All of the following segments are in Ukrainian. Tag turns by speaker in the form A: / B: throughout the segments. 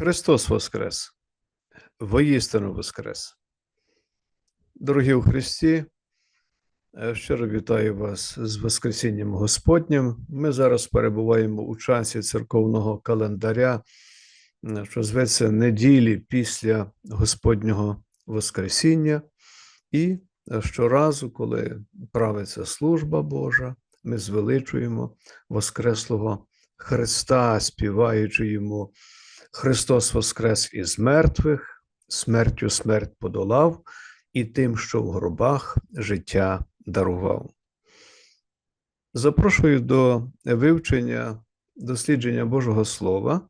A: Христос Воскрес! Воістину Воскрес! Дорогі у Христі, е, щиро вітаю вас з Воскресінням Господнім. Ми зараз перебуваємо у часі церковного календаря, е, що зветься неділі після Господнього Воскресіння. І е, щоразу, коли правиться служба Божа, ми звеличуємо Воскреслого Христа, співаючи йому. Христос воскрес із мертвих, смертю смерть подолав, і тим, що в гробах життя дарував. Запрошую до вивчення дослідження Божого Слова.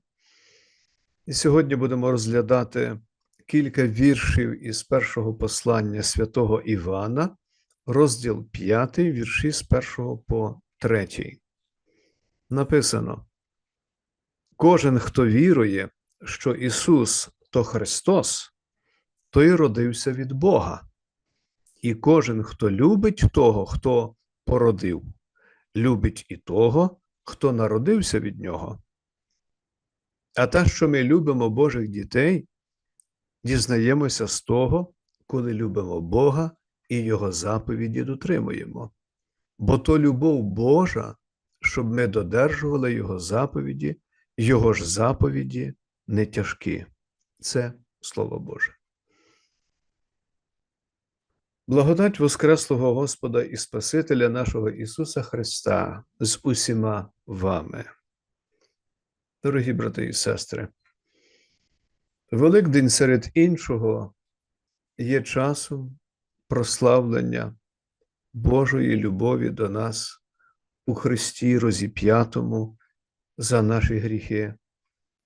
A: І сьогодні будемо розглядати кілька віршів із першого послання святого Івана, розділ 5, вірші з 1 по 3. Написано. Кожен, хто вірує, що Ісус то Христос, той родився від Бога. І кожен, хто любить того, хто породив, любить і того, хто народився від Нього. А те, що ми любимо Божих дітей, дізнаємося з того, коли любимо Бога і Його заповіді дотримуємо. Бо то любов Божа, щоб ми додержували Його заповіді. Його ж заповіді не тяжкі. Це Слово Боже. Благодать Воскреслого Господа і Спасителя нашого Ісуса Христа з усіма вами. Дорогі брати і сестри, Великдень серед іншого є часом прославлення Божої любові до нас у Христі розіп'ятому за наші гріхи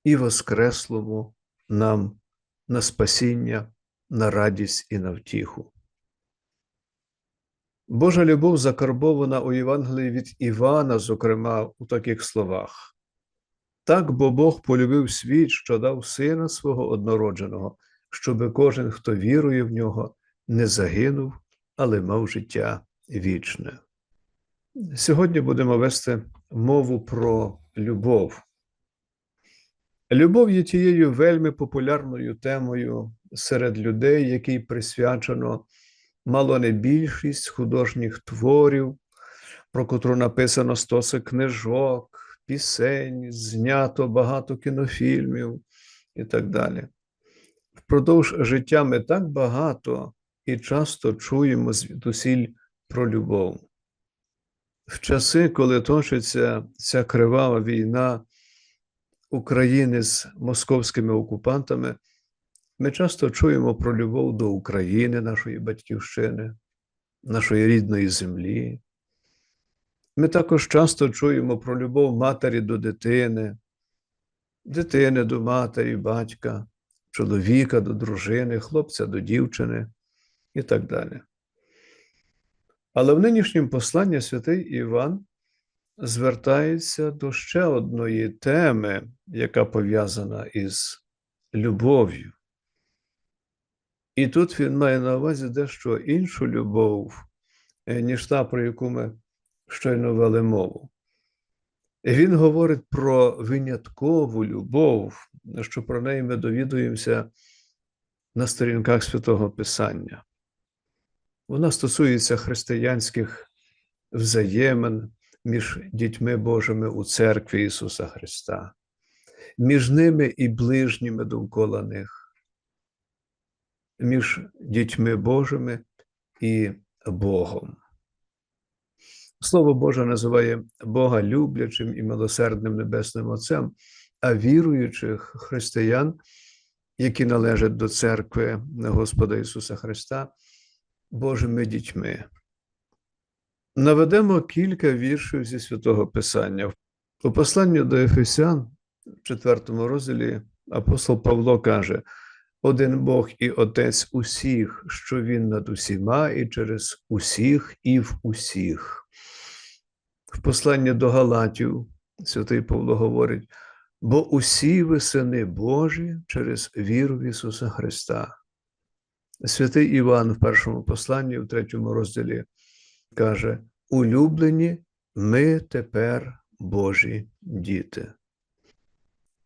A: і воскреслому нам на спасіння, на радість і на втіху. Божа любов закарбована у Євангелії від Івана, зокрема, у таких словах. Так бо Бог полюбив світ, що дав Сина свого однородженого, щоби кожен, хто вірує в нього, не загинув, але мав життя вічне. Сьогодні будемо вести мову про любов. Любов є тією вельми популярною темою серед людей, якій присвячено мало не більшість художніх творів, про котру написано стоси книжок, пісень, знято багато кінофільмів і так далі. Впродовж життя ми так багато і часто чуємо звідусіль про любов в часи, коли точиться ця кривава війна України з московськими окупантами, ми часто чуємо про любов до України, нашої батьківщини, нашої рідної землі. Ми також часто чуємо про любов матері до дитини, дитини до матері, батька, чоловіка до дружини, хлопця до дівчини і так далі. Але в нинішньому посланні святий Іван звертається до ще одної теми, яка пов'язана із любов'ю. І тут він має на увазі дещо іншу любов, е, ніж та, про яку ми щойно вели мову. Він говорить про виняткову любов, що про неї ми довідуємося на сторінках святого Писання. Вона стосується християнських взаємин між дітьми Божими у церкві Ісуса Христа, між ними і ближніми довкола них, між дітьми Божими і Богом. Слово Боже називає Бога люблячим і милосердним Небесним Отцем, а віруючих християн, які належать до церкви Господа Ісуса Христа. Божими дітьми. Наведемо кілька віршів зі святого Писання. У посланні до Ефесян, в 4 розділі, апостол Павло каже: один Бог і Отець усіх, що Він над усіма, і через усіх, і в усіх. В посланні до Галатів, святий Павло говорить: бо усі ви сини Божі через віру в Ісуса Христа. Святий Іван в першому посланні, в третьому розділі, каже: Улюблені, ми тепер Божі діти.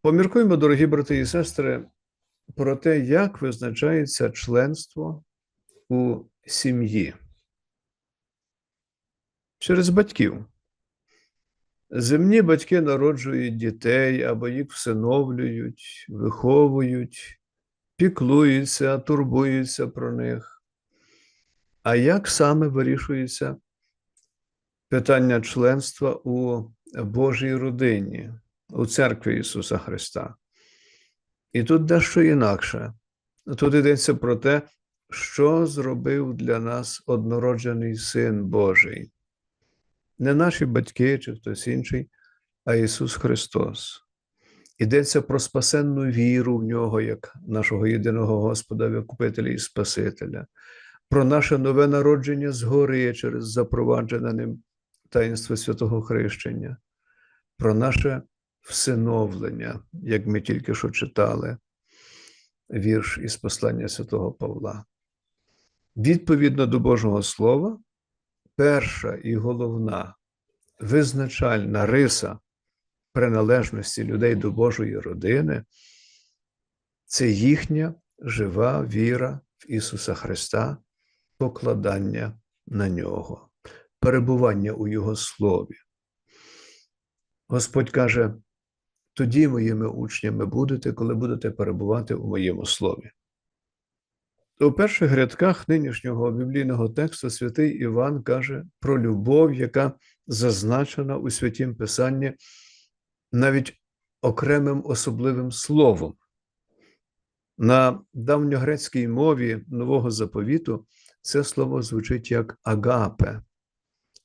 A: Поміркуємо, дорогі брати і сестри, про те, як визначається членство у сім'ї через батьків. Земні батьки народжують дітей або їх всиновлюють, виховують, піклуються, турбуються про них. А як саме вирішується питання членства у Божій родині, у церкві Ісуса Христа? І тут дещо інакше. Тут йдеться про те, що зробив для нас однороджений Син Божий. Не наші батьки чи хтось інший, а Ісус Христос. Йдеться про спасенну віру в Нього, як нашого єдиного Господа, Викупителя і Спасителя, про наше нове народження згори через запроваджене ним таїнство святого Хрещення, про наше всиновлення, як ми тільки що читали, вірш із послання святого Павла. Відповідно до Божого Слова, перша і головна визначальна риса приналежності людей до Божої родини це їхня жива віра в Ісуса Христа, покладання на Нього, перебування у Його Слові. Господь каже: тоді моїми учнями будете, коли будете перебувати у моєму слові. У перших рядках нинішнього біблійного тексту святий Іван каже про любов, яка зазначена у святім Писанні навіть окремим особливим словом. На давньогрецькій мові нового заповіту це слово звучить як агапе.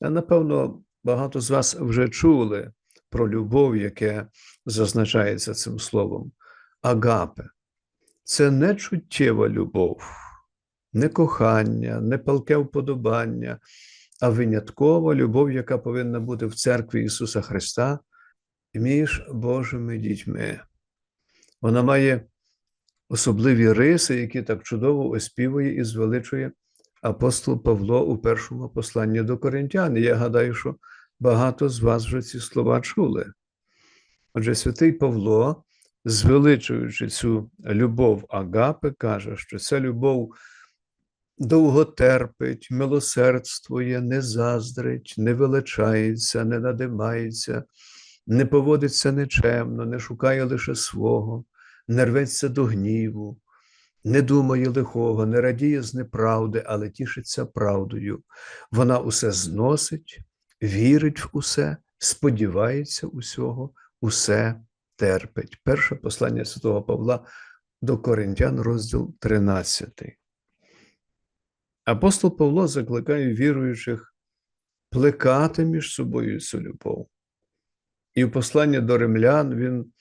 A: Напевно, багато з вас вже чули про любов, яке зазначається цим словом. Агапе. Це не чуттєва любов, не кохання, не палке вподобання, а виняткова любов, яка повинна бути в церкві Ісуса Христа між Божими дітьми. Вона має особливі риси, які так чудово оспівує і звеличує апостол Павло у першому посланні до Коринтян. Я гадаю, що багато з вас вже ці слова чули. Отже, святий Павло, звеличуючи цю любов Агапи, каже, що ця любов довго терпить, милосердствує, не заздрить, не величається, не надимається, не поводиться нечемно, не шукає лише свого, не рветься до гніву, не думає лихого, не радіє з неправди, але тішиться правдою. Вона усе зносить, вірить в усе, сподівається усього, усе терпить. Перше послання святого Павла до Коринтян, розділ 13. Апостол Павло закликає віруючих плекати між собою цю любов. І в посланні до римлян він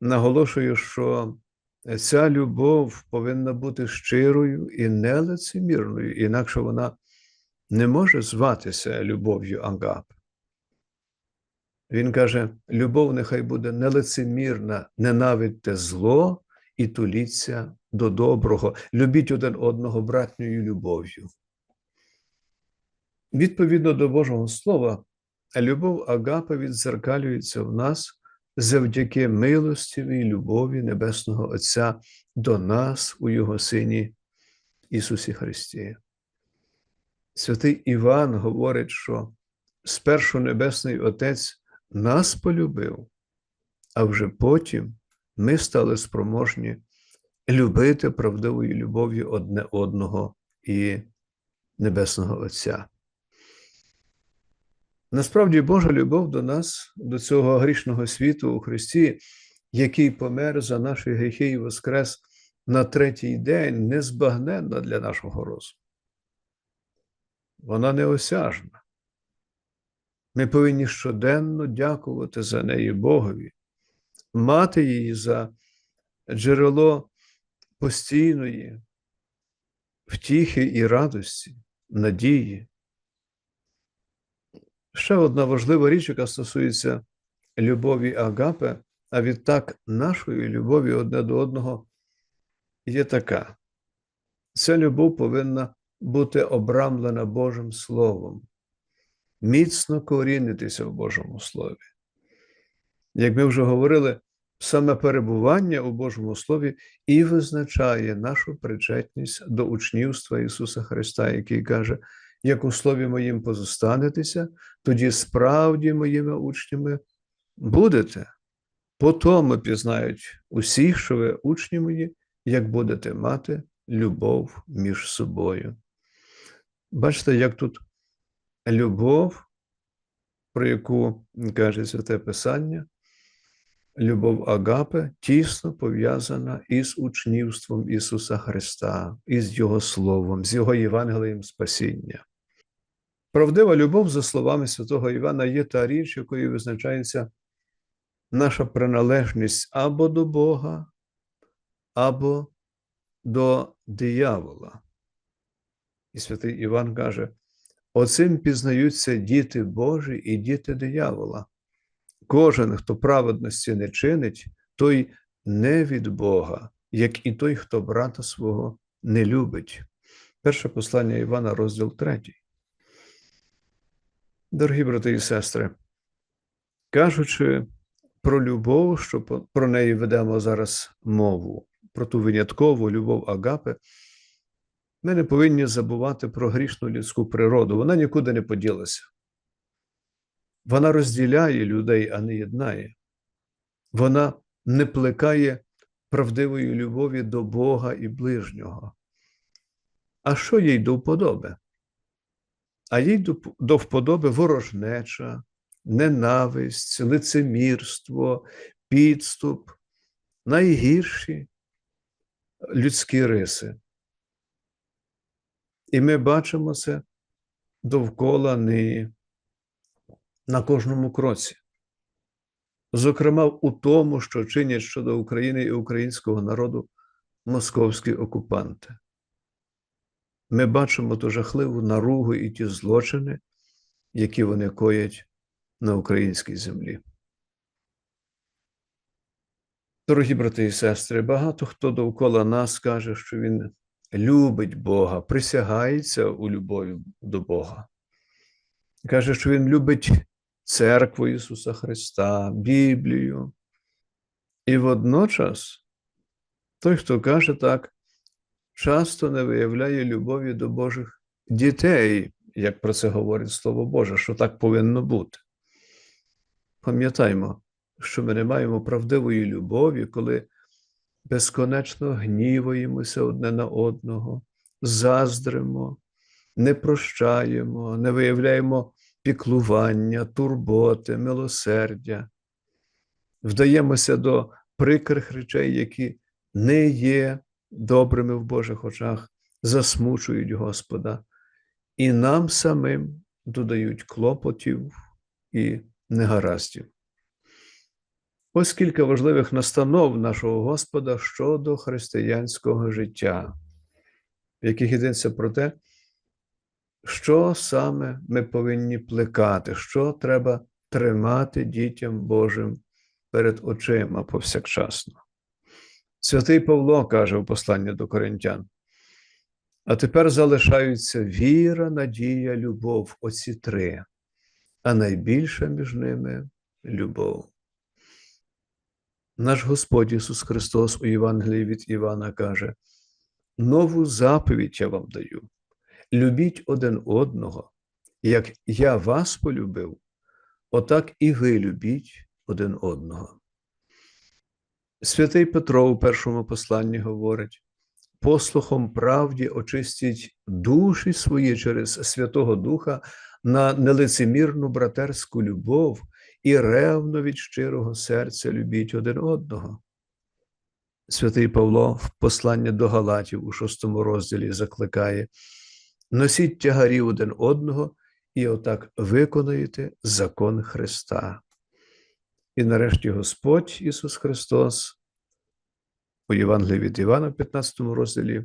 A: наголошує, що ця любов повинна бути щирою і нелицемірною, інакше вона не може зватися любов'ю Агап. Він каже: любов нехай буде нелицемірна, ненавидьте зло і туліться до доброго, любіть один одного братньою любов'ю. Відповідно до Божого Слова, любов Агапа відзеркалюється в нас завдяки милостивій любові Небесного Отця до нас у Його Сині Ісусі Христі. Святий Іван говорить, що спершу Небесний Отець нас полюбив, а вже потім ми стали спроможні любити правдивою любов'ю одне одного і Небесного Отця. Насправді, Божа любов до нас, до цього грішного світу у Христі, який помер за наші гріхи і воскрес на третій день, незбагненна для нашого розуму. Вона неосяжна. Ми повинні щоденно дякувати за неї Богові, мати її за джерело постійної втіхи і радості, надії. Ще одна важлива річ, яка стосується любові Агапе, а відтак нашої любові одне до одного, є така. Ця любов повинна бути обрамлена Божим Словом, міцно корінитися в Божому Слові. Як ми вже говорили, саме перебування у Божому Слові і визначає нашу причетність до учнівства Ісуса Христа, який каже: як у слові моїм позостанетеся, тоді справді моїми учнями будете. По тому пізнають усі, що ви учні мої, як будете мати любов між собою. Бачите, як тут любов, про яку каже Святе Писання, любов Агапе тісно пов'язана із учнівством Ісуса Христа, із Його Словом, з Його Євангелієм Спасіння. Правдива любов, за словами святого Івана, є та річ, якою визначається наша приналежність або до Бога, або до диявола. І святий Іван каже: оцим пізнаються діти Божі і діти диявола. Кожен, хто праведності не чинить, той не від Бога, як і той, хто брата свого не любить. Перше послання Івана, розділ 3. Дорогі брати і сестри, кажучи про любов, що про неї ведемо зараз мову, про ту виняткову любов Агапи, ми не повинні забувати про грішну людську природу. Вона нікуди не поділася. Вона розділяє людей, а не єднає. Вона не плекає правдивої любові до Бога і ближнього. А що їй до вподоби? А їй до вподоби ворожнеча, ненависть, лицемірство, підступ, найгірші людські риси. І ми бачимо це довкола неї на кожному кроці. Зокрема, у тому, що чинять щодо України і українського народу московські окупанти. Ми бачимо ту жахливу наругу і ті злочини, які вони коять на українській землі. Дорогі брати і сестри, багато хто довкола нас каже, що він любить Бога, присягається у любові до Бога. Каже, що він любить церкву Ісуса Христа, Біблію. І водночас той, хто каже так, часто не виявляє любові до Божих дітей, як про це говорить Слово Боже, що так повинно бути. Пам'ятаймо, що ми не маємо правдивої любові, коли безконечно гніваємося одне на одного, заздримо, не прощаємо, не виявляємо піклування, турботи, милосердя, вдаємося до прикрих речей, які не є добрими в Божих очах, засмучують Господа, і нам самим додають клопотів і негараздів. Ось кілька важливих настанов нашого Господа щодо християнського життя, в яких йдеться про те, що саме ми повинні плекати, що треба тримати дітям Божим перед очима повсякчасно. Святий Павло каже в посланні до Коринтян, а тепер залишаються віра, надія, любов, оці три, а найбільша між ними любов. Наш Господь Ісус Христос у Євангелії від Івана каже: Нову заповідь я вам даю. Любіть один одного, як я вас полюбив, отак і ви любіть один одного. Святий Петро у першому посланні говорить: послухом правді очистіть душі свої через Святого Духа на нелицемірну братерську любов і ревно від щирого серця любіть один одного. Святий Павло в посланні до Галатів у шостому розділі закликає: носіть тягарі один одного і отак виконаєте закон Христа. І нарешті Господь Ісус Христос у Євангелії від Івана, в 15 розділі,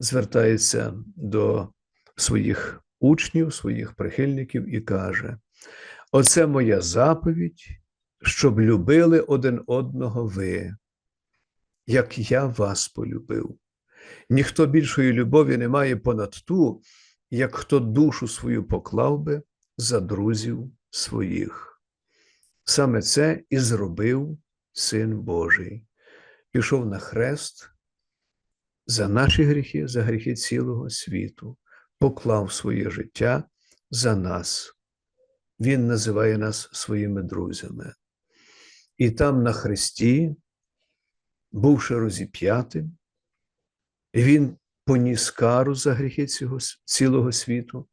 A: звертається до своїх учнів, своїх прихильників і каже: Оце моя заповідь, щоб любили один одного ви, як я вас полюбив. Ніхто більшої любові не має понад ту, як хто душу свою поклав би за друзів своїх. Саме це і зробив Син Божий, пішов на хрест за наші гріхи, за гріхи цілого світу, поклав своє життя за нас. Він називає нас своїми друзями. І там на хресті, бувши розіп'ятим, він поніс кару за гріхи цього, цілого світу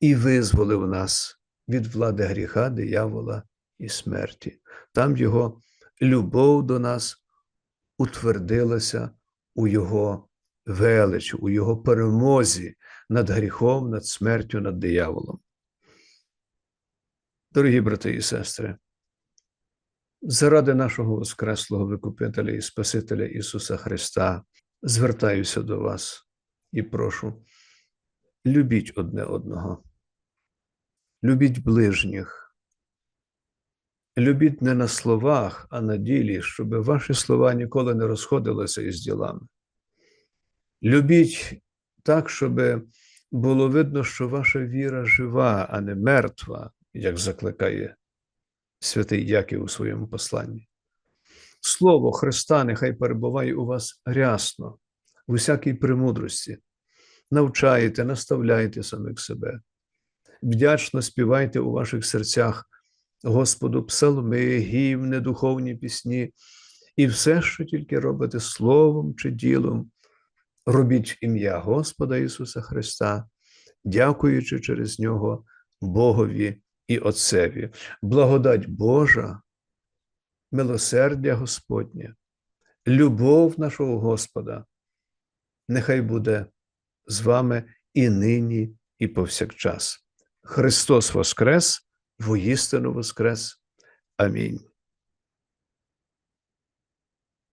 A: і визволив нас від влади гріха, диявола і смерті. Там його любов до нас утвердилася у Його величі, у Його перемозі над гріхом, над смертю, над дияволом. Дорогі брати і сестри, заради нашого Воскреслого Викупителя і Спасителя Ісуса Христа звертаюся до вас і прошу, любіть одне одного, любіть ближніх. Любіть не на словах, а на ділі, щоб ваші слова ніколи не розходилися із ділами. Любіть так, щоб було видно, що ваша віра жива, а не мертва, як закликає святий Яків у своєму посланні. Слово Христа нехай перебуває у вас рясно, в усякій премудрості. Навчайте, наставляйте самих себе, вдячно співайте у ваших серцях. Господу псалми, гімни, духовні пісні, і все, що тільки робите словом чи ділом, робіть ім'я Господа Ісуса Христа, дякуючи через Нього Богові і Отцеві. Благодать Божа, милосердя Господнє, любов нашого Господа, нехай буде з вами і нині, і повсякчас. Христос Воскрес! Воістину воскрес. Амінь.